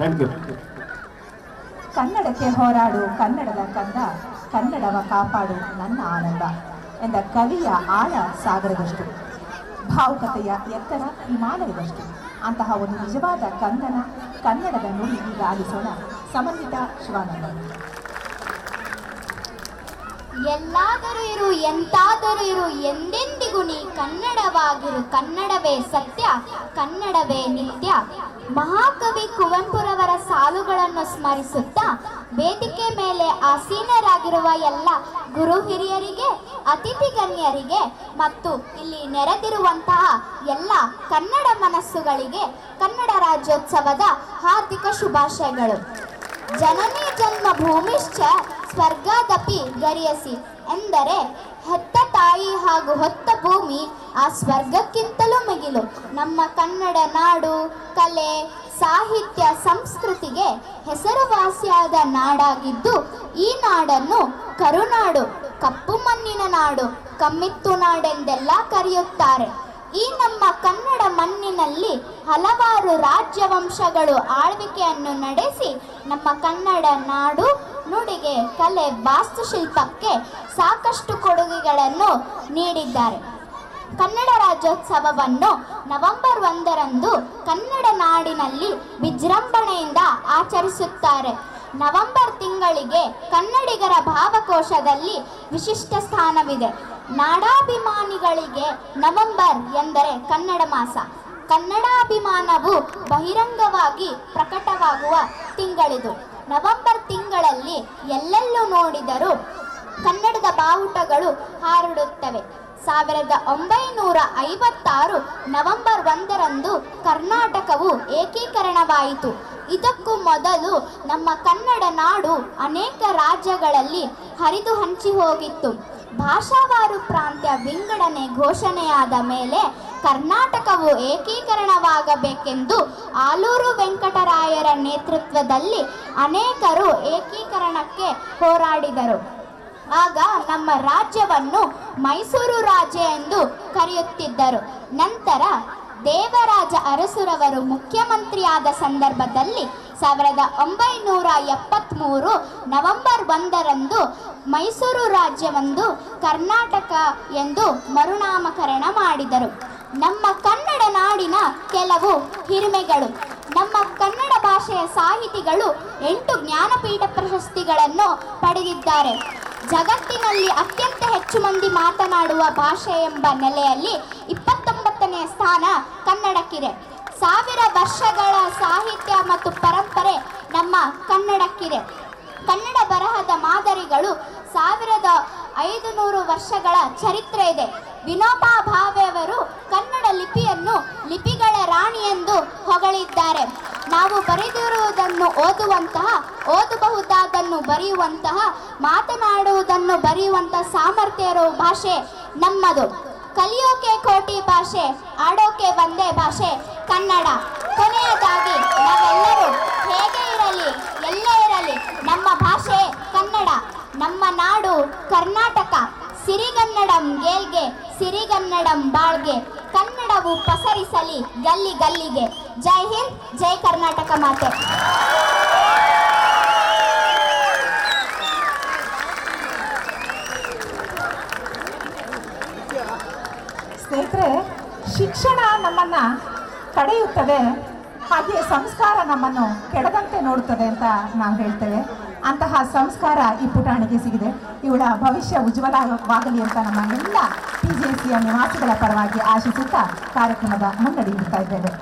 Thank you ಕನ್ನಡಕ್ಕೆ ಹೋರಾಡು ಕನ್ನಡದ ಕಂದ ಕನ್ನಡವ ಕಾಪಾಡು ನನ್ನ ಆನಂದ ಎಂದ ಕವಿಯ ಆಳ ಸಾಗರದಷ್ಟು. ಭಾವುಕತೆಯ ಎತ್ತರ ಹಿಮಾಲಯದಷ್ಟು. ಅಂತಹ ಒಂದು ನಿಜವಾದ ಕಂದನ ಕನ್ನಡದ ನುಡಿ ಈಗ ಆಲಿಸೋಣ ಸಮನ್ವಿತ ಶಿವಾನಂದ. ಎಲ್ಲಾದರೂ ಇರು ಎಂತಾದರೂ ಇರು ನೀ ಕನ್ನಡವಾಗಿರು ಕನ್ನಡವೇ ಸತ್ಯ, ಕನ್ನಡವೇ ನಿತ್ಯ. ಮಹಾಕವಿ ಕುವೆಂಪುರವರ ಸಾಲುಗಳನ್ನು ಸ್ಮರಿಸುತ್ತಾ ವೇದಿಕೆ ಮೇಲೆ ಆಸೀನರಾಗಿರುವ ಎಲ್ಲ ಗುರು ಹಿರಿಯರಿಗೆ, ಅತಿಥಿ ಗಣ್ಯರಿಗೆ ಮತ್ತು ಇಲ್ಲಿ ನೆರೆದಿರುವಂತಹ ಎಲ್ಲ ಕನ್ನಡ ಮನಸ್ಸುಗಳಿಗೆ ಕನ್ನಡ ರಾಜ್ಯೋತ್ಸವದ ಹಾರ್ದಿಕ ಶುಭಾಶಯಗಳು. ಜನನಿ ಜನ್ಮ ಭೂಮಿಶ್ಚ ಸ್ವರ್ಗಾದಪಿ ಗರಿಯಸಿ ಎಂದರೆ ತಾಯಿ ಹಾಗೂ ಹೊತ್ತ ಭೂಮಿ ಆ ಸ್ವರ್ಗಕ್ಕಿಂತಲೂ ಮಿಗಿಲು. ನಮ್ಮ ಕನ್ನಡ ನಾಡು, ಕಲೆ, ಸಾಹಿತ್ಯ, ಸಂಸ್ಕೃತಿಗೆ ಹೆಸರುವಾಸಿಯಾದ ನಾಡಾಗಿದ್ದು, ಈ ನಾಡನ್ನು ಕರುನಾಡು, ಕಪ್ಪು ಮಣ್ಣಿನ ನಾಡು, ಕಮ್ಮಿತ್ತು ನಾಡೆಂದೆಲ್ಲ ಕರೆಯುತ್ತಾರೆ. ಈ ನಮ್ಮ ಕನ್ನಡ ಮಣ್ಣಿನಲ್ಲಿ ಹಲವಾರು ರಾಜ್ಯವಂಶಗಳು ಆಳ್ವಿಕೆಯನ್ನು ನಡೆಸಿ ನಮ್ಮ ಕನ್ನಡ ನಾಡು ನುಡಿಗೆ ಕಲೆ ವಾಸ್ತುಶಿಲ್ಪಕ್ಕೆ ಸಾಕಷ್ಟು ಕೊಡುಗೆಗಳನ್ನು ನೀಡಿದ್ದಾರೆ. ಕನ್ನಡ ರಾಜ್ಯೋತ್ಸವವನ್ನು ನವೆಂಬರ್ ಒಂದರಂದು ಕನ್ನಡ ನಾಡಿನಲ್ಲಿ ವಿಜೃಂಭಣೆಯಿಂದ ಆಚರಿಸುತ್ತಾರೆ. ನವೆಂಬರ್ ತಿಂಗಳಿಗೆ ಕನ್ನಡಿಗರ ಭಾವಕೋಶದಲ್ಲಿ ವಿಶಿಷ್ಟ ಸ್ಥಾನವಿದೆ. ನಾಡಾಭಿಮಾನಿಗಳಿಗೆ ನವೆಂಬರ್ ಎಂದರೆ ಕನ್ನಡ ಮಾಸ. ಕನ್ನಡಾಭಿಮಾನವು ಬಹಿರಂಗವಾಗಿ ಪ್ರಕಟವಾಗುವ ತಿಂಗಳಿದು. ನವೆಂಬರ್ ತಿಂಗಳಲ್ಲಿ ಎಲ್ಲೆಲ್ಲೂ ನೋಡಿದರೂ ಕನ್ನಡದ ಬಾವುಟಗಳು ಹಾರಡುತ್ತವೆ. ಸಾವಿರದ ಒಂಬೈನೂರ ಐವತ್ತಾರು ನವೆಂಬರ್ ಒಂದರಂದು ಕರ್ನಾಟಕವು ಏಕೀಕರಣವಾಯಿತು. ಇದಕ್ಕೂ ಮೊದಲು ನಮ್ಮ ಕನ್ನಡ ನಾಡು ಅನೇಕ ರಾಜ್ಯಗಳಲ್ಲಿ ಹರಿದು ಹಂಚಿ ಹೋಗಿತ್ತು ಭಾಷಾವಾರು ಪ್ರಾಂತ್ಯ ವಿಂಗಡಣೆ ಘೋಷಣೆಯಾದ ಮೇಲೆ ಕರ್ನಾಟಕವು ಏಕೀಕರಣವಾಗಬೇಕೆಂದು ಆಲೂರು ವೆಂಕಟರಾಯರ ನೇತೃತ್ವದಲ್ಲಿ ಅನೇಕರು ಏಕೀಕರಣಕ್ಕೆ ಹೋರಾಡಿದರು. ಆಗ ನಮ್ಮ ರಾಜ್ಯವನ್ನು ಮೈಸೂರು ರಾಜ್ಯ ಎಂದು ಕರೆಯುತ್ತಿದ್ದರು. ನಂತರ ದೇವರಾಜ ಅರಸುರವರು ಮುಖ್ಯಮಂತ್ರಿಯಾದ ಸಂದರ್ಭದಲ್ಲಿ ಸಾವಿರದ ಒಂಬೈನೂರ ಎಪ್ಪತ್ತ್ಮೂರು ನವೆಂಬರ್ ಒಂದರಂದು ಮೈಸೂರು ರಾಜ್ಯವೊಂದು ಕರ್ನಾಟಕ ಎಂದು ಮರುನಾಮಕರಣ ಮಾಡಿದರು. ನಮ್ಮ ಕನ್ನಡ ನಾಡಿನ ಕೆಲವು ಹಿರಿಮೆಗಳು, ನಮ್ಮ ಕನ್ನಡ ಭಾಷೆಯ ಸಾಹಿತಿಗಳು ಎಂಟು ಜ್ಞಾನಪೀಠ ಪ್ರಶಸ್ತಿಗಳನ್ನು ಪಡೆದಿದ್ದಾರೆ. ಜಗತ್ತಿನಲ್ಲಿ ಅತ್ಯಂತ ಹೆಚ್ಚು ಮಂದಿ ಮಾತನಾಡುವ ಭಾಷೆ ಎಂಬ ನೆಲೆಯಲ್ಲಿ ಇಪ್ಪತ್ತೊಂಬತ್ತನೆಯ ಸ್ಥಾನ ಕನ್ನಡಕ್ಕಿದೆ. ಸಾವಿರ ವರ್ಷಗಳ ಸಾಹಿತ್ಯ ಮತ್ತು ಪರಂಪರೆ ನಮ್ಮ ಕನ್ನಡಕ್ಕಿದೆ. ಕನ್ನಡ ಬರಹದ ಮಾದರಿಗಳು ಸಾವಿರದ ಐದು ನೂರು ವರ್ಷಗಳ ಚರಿತ್ರೆ ಇದೆ. ವಿನೋಬಾ ಭಾವೆಯವರು ಓದುವಂತಹ, ಓದಬಹುದಾದನ್ನು ಬರೆಯುವಂತಹ, ಮಾತನಾಡುವುದನ್ನು ಬರೆಯುವಂತಹ ಸಾಮರ್ಥ್ಯ ಇರೋ ಭಾಷೆ ನಮ್ಮದು. ಕಲಿಯೋಕೆ ಕೋಟಿ ಭಾಷೆ, ಆಡೋಕೆ ಒಂದೇ ಭಾಷೆ, ಕನ್ನಡ. ಕೊನೆಯದಾಗಿ, ನಾವೆಲ್ಲರೂ ಹೇಗೆ ಇರಲಿ, ಎಲ್ಲೇ ಇರಲಿ, ನಮ್ಮ ಭಾಷೆ ಕನ್ನಡ. ನಮ್ಮ ನಾಡು ಕರ್ನಾಟಕ. ಸಿರಿಗನ್ನಡಂ ಗೇಲ್ಗೆ, ಸಿರಿಗನ್ನಡಂ ಬಾಳ್ಗೆ. ಕನ್ನಡವು ಪಸರಿಸಲಿ ಗಲ್ಲಿ ಗಲ್ಲಿಗೆ. ಜೈ ಹಿಂದ್, ಜೈ ಕರ್ನಾಟಕ ಮಾತೆ. ಸ್ನೇಹಿತರೆ, ಶಿಕ್ಷಣ ನಮ್ಮನ್ನ ಕಡೆಯುತ್ತದೆ ಹಾಗೆ ಸಂಸ್ಕಾರ ನಮ್ಮನ್ನು ಕೆಡದಂತೆ ನೋಡುತ್ತದೆ ಅಂತ ನಾವು ಹೇಳ್ತೇವೆ. ಅಂತಹ ಸಂಸ್ಕಾರ ಈ ಪುಟಾಣಿಗೆ ಸಿಗಿದೆ. ಇವಳ ಭವಿಷ್ಯ ಉಜ್ವಲವಾಗಲಿ ಅಂತ ನಮ್ಮ ಎಲ್ಲ ಪಿ ಜೆ ಸಿಯ ನಿವಾಸಿಗಳ ಪರವಾಗಿ ಆಶಿಸುತ್ತಾ ಕಾರ್ಯಕ್ರಮದ ಮುನ್ನಡೆಯುತ್ತಾ ಇದ್ದೇವೆ.